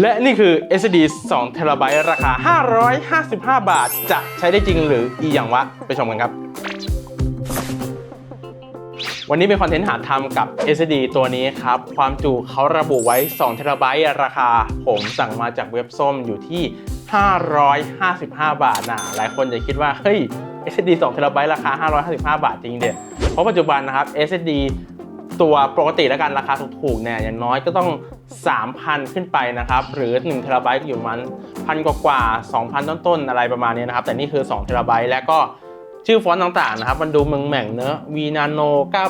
และนี่คือ SSD 2เทราไบต์ราคา 555 บาท จะใช้ได้จริงหรืออีอย่างวะ ไปชมกันครับ วันนี้เป็นคอนเทนต์หาทำกับ SSD ตัวนี้ครับ ความจุเขาระบุไว้2เทราไบต์ราคา ผมสั่งมาจากเว็บส้มอยู่ที่ 555 บาทนะ หลายคนจะคิดว่า เฮ้ย SSD 2เทราไบต์ราคา 555 บาทจริงเด็ดเพราะปัจจุบันนะครับ SSD ตัวปกติแล้วกันราคาถูกๆเนี่ยอย่างน้อยก็ต้อง 3,000 ขึ้นไปนะครับ หรือ1เทราไบต์อยู่ประมันพันกว่าๆ2,000 ต้นๆ อะไรประมาณนี้นะครับ แต่นี่คือ2เทราไบต์แล้วก็ชื่อฟอนต์ต่างๆ นะครับ มันดูเมืองแหม่งเนอะ V Nano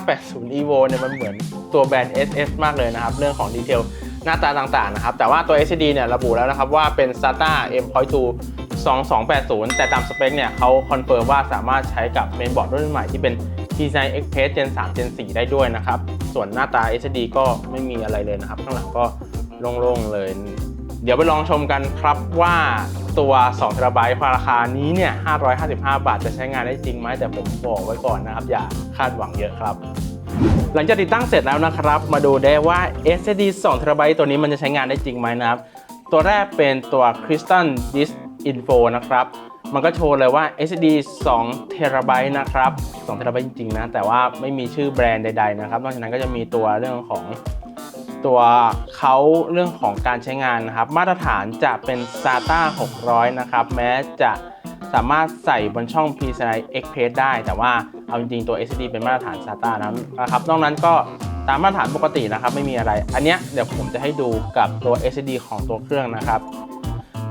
980 Evo เนี่ย มันเหมือนตัวแบรนด์ SS มากเลยนะครับ เรื่องของดีเทลหน้าตาต่างๆ นะครับ แต่ว่าตัว SSD เนี่ยระบุแล้วนะครับว่าเป็น SATA M.2 2280 แต่ตามสเปคเนี่ยเขาคอนเฟิร์มว่าสามารถใช้กับเมนบอร์ดรุ่นใหม่ที่เป็น PCI Express Gen 3 Gen 4 ได้ด้วยนะครับ ส่วนหน้าตา SSD ก็ไม่มีอะไรเลยนะครับ ข้างหลังก็โล่งๆเลย เดี๋ยวไปลองชมกันครับว่าตัว2 t b ราคานี้เนี่ย 555 บาทจะใช้งานได้จริงไหมแต่ผมบอกไว้ก่อนนะครับ อย่าคาดหวังเยอะครับ หลังจากติดตั้งเสร็จแล้วนะครับ มาดูได้ว่า SSD 2 t b ตัวนี้มันจะใช้งานได้จริงไหมนะครับ ตัวแรกเป็นตัว Crystal Disk Info นะครับ มันก็โชว์เลยว่า SSD 2 t b นะครับ2 t b จริงๆนะ แต่ว่าไม่มีชื่อแบรนด์ใดๆนะครับ นอกจากนั้นก็จะมีตัวเรื่องของตัวเขาเรื่องของการใช้งานนะครับ มาตรฐานจะเป็น SATA 600 นะครับ แม้จะสามารถใส่บนช่อง PCI Express ได้ แต่ว่าเอาจริงๆตัว SSD เป็นมาตรฐาน SATA นะครับ นอกนั้นก็ตามมาตรฐานปกตินะครับ ไม่มีอะไร อันเนี้ยเดี๋ยวผมจะให้ดูกับตัว SSD ของตัวเครื่องนะครับ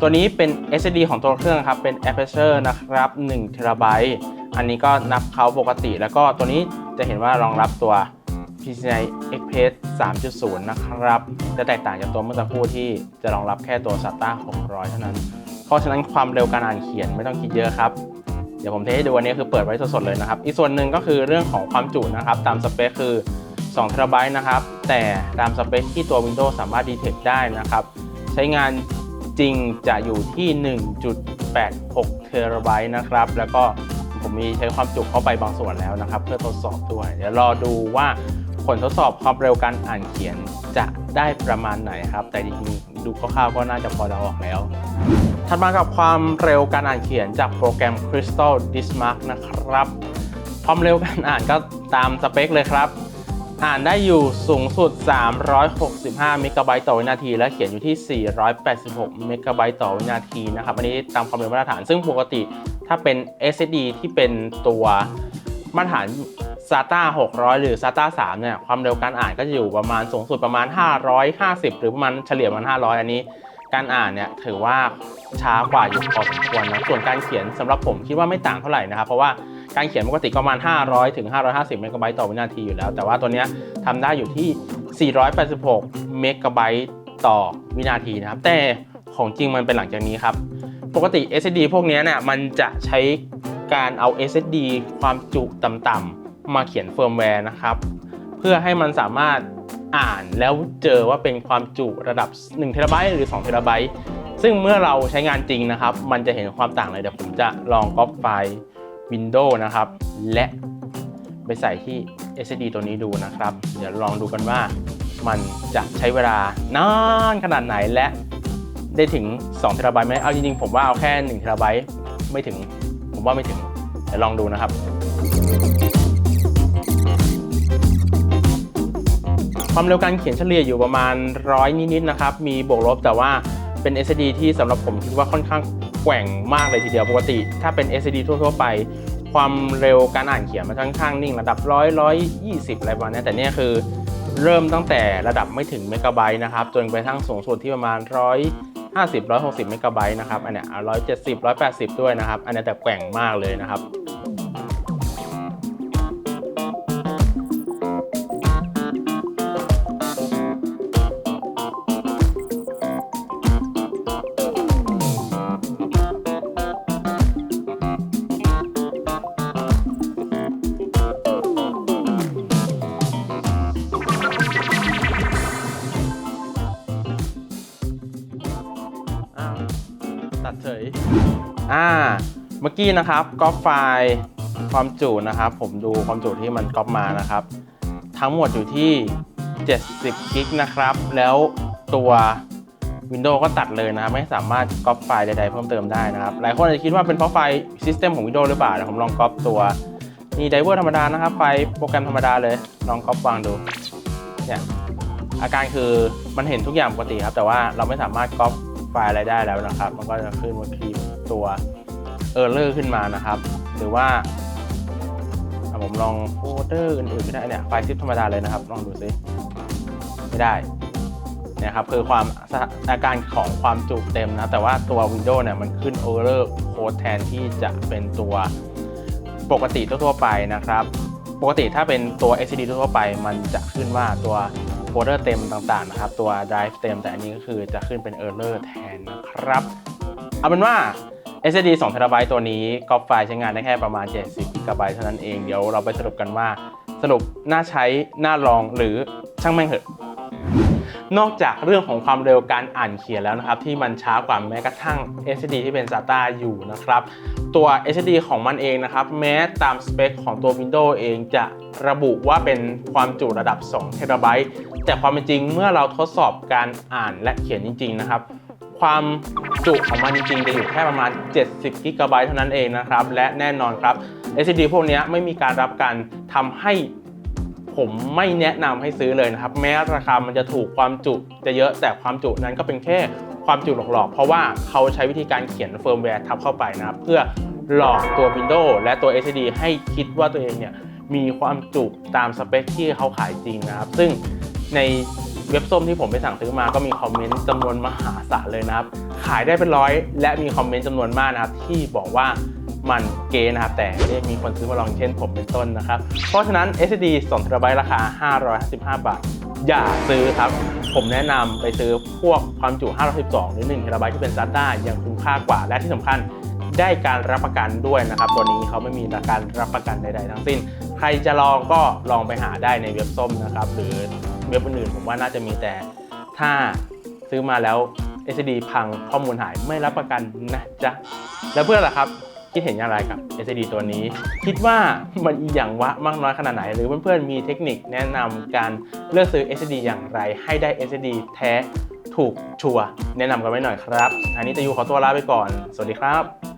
ตัวนี้เป็น SSD ของตัวเครื่องครับ เป็น Aperture นะครับ1 t b อันนี้ก็นับเขาปกติ แล้วก็ตัวนี้จะเห็นว่ารองรับตัว PCI Express 3.0 นะครับ จะแตกต่างจากตัวเมื่อสักครู่ที่จะรองรับแค่ตัว SATA 600 เท่านั้น เพราะฉะนั้นความเร็วการอ่านเขียนไม่ต้องคิดเยอะครับ เดี๋ยวผมเทให้ดูอันนี้คือเปิดไว้สดๆเลยนะครับ อีกส่วนหนึ่งก็คือเรื่องของความจุนะครับ ตามสเปคคือ2 t b นะครับ แต่ตามสเปคที่ตัว Windows สามารถ detect ได้นะครับ ใช้งาน จริงจะอยู่ที่ 1.86 เทราไบต์นะครับ แล้วก็ผมมีใช้ความจุเข้าไปบางส่วนแล้วนะครับ เพื่อทดสอบด้วย เดี๋ยวรอดูว่าผลทดสอบความเร็วการอ่านเขียนจะได้ประมาณไหนครับ แต่จริงๆดูคร่าวๆก็น่าจะพอเดาออกแล้วถัดมากับความเร็วการอ่านเขียนจากโปรแกรม Crystal Dismark นะครับ ความเร็วการอ่านก็ตามสเปคเลยครับ อ่านได้อยู่สูงสุด 365 เมกะไบต์ต่อวินาที และเขียนอยู่ที่ 486 เมกะไบต์ต่อวินาทีนะครับ อันนี้ตามความเร็วมาตรฐาน ซึ่งปกติถ้าเป็น SSD ที่เป็นตัวมาตรฐาน SATA 600 หรือ SATA 3 เนี่ย ความเร็วการอ่านก็จะอยู่ประมาณสูงสุดประมาณ 550 หรือประมาณเฉลี่ยประมาณ 500 อันนี้ การอ่านเนี่ยถือว่าช้ากว่าอยู่พอสมควรนะ ส่วนการเขียนสำหรับผมคิดว่าไม่ต่างเท่าไหร่นะครับ เพราะว่า การเขียนปกติก็ประมาณ 500ถึง550 เมกะไบต์ต่อวินาทีอยู่แล้ว แต่ว่าตัวนี้ทำได้อยู่ที่ 486 เมกะไบต์ต่อวินาทีนะครับ แต่ของจริงมันเป็นหลังจากนี้ครับ ปกติ SSD พวกนี้เนี่ยมันจะใช้การเอา SSD ความจุต่ำๆมาเขียนเฟิร์มแวร์นะครับ เพื่อให้มันสามารถอ่านแล้วเจอว่าเป็นความจุระดับ1เทราไบต์หรือ2เทราไบต์ซึ่งเมื่อเราใช้งานจริงนะครับ มันจะเห็นความต่างเลยเดี๋ยวผมจะลองก๊อปไฟล์ Windows นะครับ และไปใส่ที่ SSD ตัวนี้ดูนะครับ เดี๋ยวลองดูกันว่ามันจะใช้เวลานานขนาดไหนและได้ถึง2เทราไบต์ไหมเอาจริงๆ ผมว่าเอาแค่1เทราไบต์ไม่ถึง ผมว่าไม่ถึง เดี๋ยวลองดูนะครับความเร็วการเขียนเฉลี่ยอยู่ประมาณร้อยนิดๆนะครับ มีบวกลบแต่ว่าเป็น SSD ที่สำหรับผมคิดว่าค่อนข้าง แกว่งมากเลยทีเดียวปกติ ถ้าเป็น SSD ทั่วๆไป ความเร็วการอ่านเขียนมันค่อนข้างนิ่งระดับร้อยร้อยยี่สิบอะไรประมาณนี้แต่เนี่ยคือเริ่มตั้งแต่ระดับไม่ถึงเมกะไบต์นะครับจนไปทั้งสูงสุดที่ประมาณร้อยห้าสิบร้อยหกสิบเมกะไบต์นะครับอันเนี้ยร้อยเจ็ดสิบร้อยแปดสิบด้วยนะครับ อันนี้แต่แกว่งมากเลยนะครับ อ่า เมื่อกี้นะครับก๊อปไฟล์ความจุนะครับ ผมดูความจุที่มันก๊อปมานะครับ ทั้งหมดอยู่ที่ 70กิกนะครับ แล้วตัว Windows ก็ตัดเลยนะครับ ไม่สามารถก๊อปไฟล์ใดๆเพิ่มเติมได้นะครับ หลายคนอาจจะคิดว่าเป็นเพราะไฟล์ซิสเต็มของ Windows หรือเปล่าผมลองก๊อปตัวมีไดเวอร์ธรรมดานะครับ ไฟล์โปรแกรมธรรมดาเลยลองก๊อปวางดูเนี่ยอาการคือมันเห็นทุกอย่างปกติครับ แต่ว่าเราไม่สามารถก๊อปไฟล์อะไรได้แล้วนะครับ มันก็จะขึ้นว่าคลิป ตัวเออร์เลอร์ขึ้นมานะครับ หรือว่าผมลองโฟลเดอร์อื่นๆไม่ได้เนี่ยไฟล์ซิปธรรมดาเลยนะครับ ลองดูซิไม่ได้นี่ยครับคือความอาการของความจุเต็มนะ แต่ว่าตัว Windows เนี่ยมันขึ้น Error Code แทนที่จะเป็นตัวปกติทั่วๆไปนะครับ ปกติถ้าเป็นตัว SSD ทั่วๆไป มันจะขึ้นว่าตัวโฟลเดอร์เต็มต่างๆนะครับ ตัว drive เต็มแต่อันนี้ก็คือจะขึ้นเป็น error แทนนะครับ เอาเป็นว่า SSD 2 TB ตัวนี้ก๊อปไฟล์ใช้งานได้แค่ประมาณ 70 GB เท่านั้นเอง เดี๋ยวเราไปสรุปกันว่า สรุปน่าใช้ น่าลองหรือช่างแม่งเถอะนอกจากเรื่องของความเร็วการอ่านเขียนแล้วนะครับ ที่มันช้ากว่าแม้กระทั่ง SSD ที่เป็น SATA อยู่นะครับ ตัว SSD ของมันเองนะครับ แม้ตามสเปคของตัว Windows เองจะระบุว่าเป็นความจุระดับ2 t b แต่ความเป็นจริงเมื่อเราทดสอบการอ่านและเขียนจริง ๆ นะครับ ความจุของมันจริงๆ จะอยู่แค่ประมาณ 70 g b เท่านั้นเองนะครับ และแน่นอนครับ SSD พวกนี้ไม่มีการรับการทำให้ผมไม่แนะนำให้ซื้อเลยนะครับ แม้ราคามันจะถูกความจุจะเยอะแต่ความจุนั้นก็เป็นแค่ความจุหลอกๆ เพราะว่าเขาใช้วิธีการเขียนเฟิร์มแวร์ทับเข้าไปนะครับเพื่อหลอกตัว Windows และตัว SSD ให้คิดว่าตัวเองเนี่ยมีความจุตามสเปคที่เขาขายจริงนะครับ ซึ่งใน เว็บส้มที่ผมไปสั่งซื้อมาก็มีคอมเมนต์จำนวนมหาศาลเลยนะครับ ขายได้เป็นร้อย และมีคอมเมนต์จำนวนมากนะครับ ที่บอกว่ามันเกนะครับ แต่ไม่ได้มีคนซื้อมาลองเช่นผมเป็นต้นนะครับ เพราะฉะนั้น SSD 2 TB ราคา 555 บาท อย่าซื้อครับ ผมแนะนำไปซื้อพวกความจุ 512 หรือ1 TB ที่เป็น SATA ยังคุ้มค่ากว่า และที่สำคัญได้การรับประกันด้วยนะครับ ตัวนี้เขาไม่มีการรับประกันใดๆทั้งสิ้น ใครจะลองก็ลองไปหาได้ในเว็บส้มนะครับ หรือ เว็บอื่นๆผมว่าน่าจะมีแต่ ถ้าซื้อมาแล้ว SSD พังข้อมูลหายไม่รับประกันนะจ๊ะ แล้วเพื่อนล่ะครับ คิดเห็นอย่างไรกับ SSD ตัวนี้ คิดว่ามันอีอย่างวะมากน้อยขนาดไหน หรือเพื่อนๆมีเทคนิคแนะนำการเลือกซื้อ SSD อย่างไร ให้ได้ SSD แท้ถูกชัวร์แนะนำกันไว้หน่อยครับ อันนี้ตะยูขอตัวลาไปก่อน สวัสดีครับ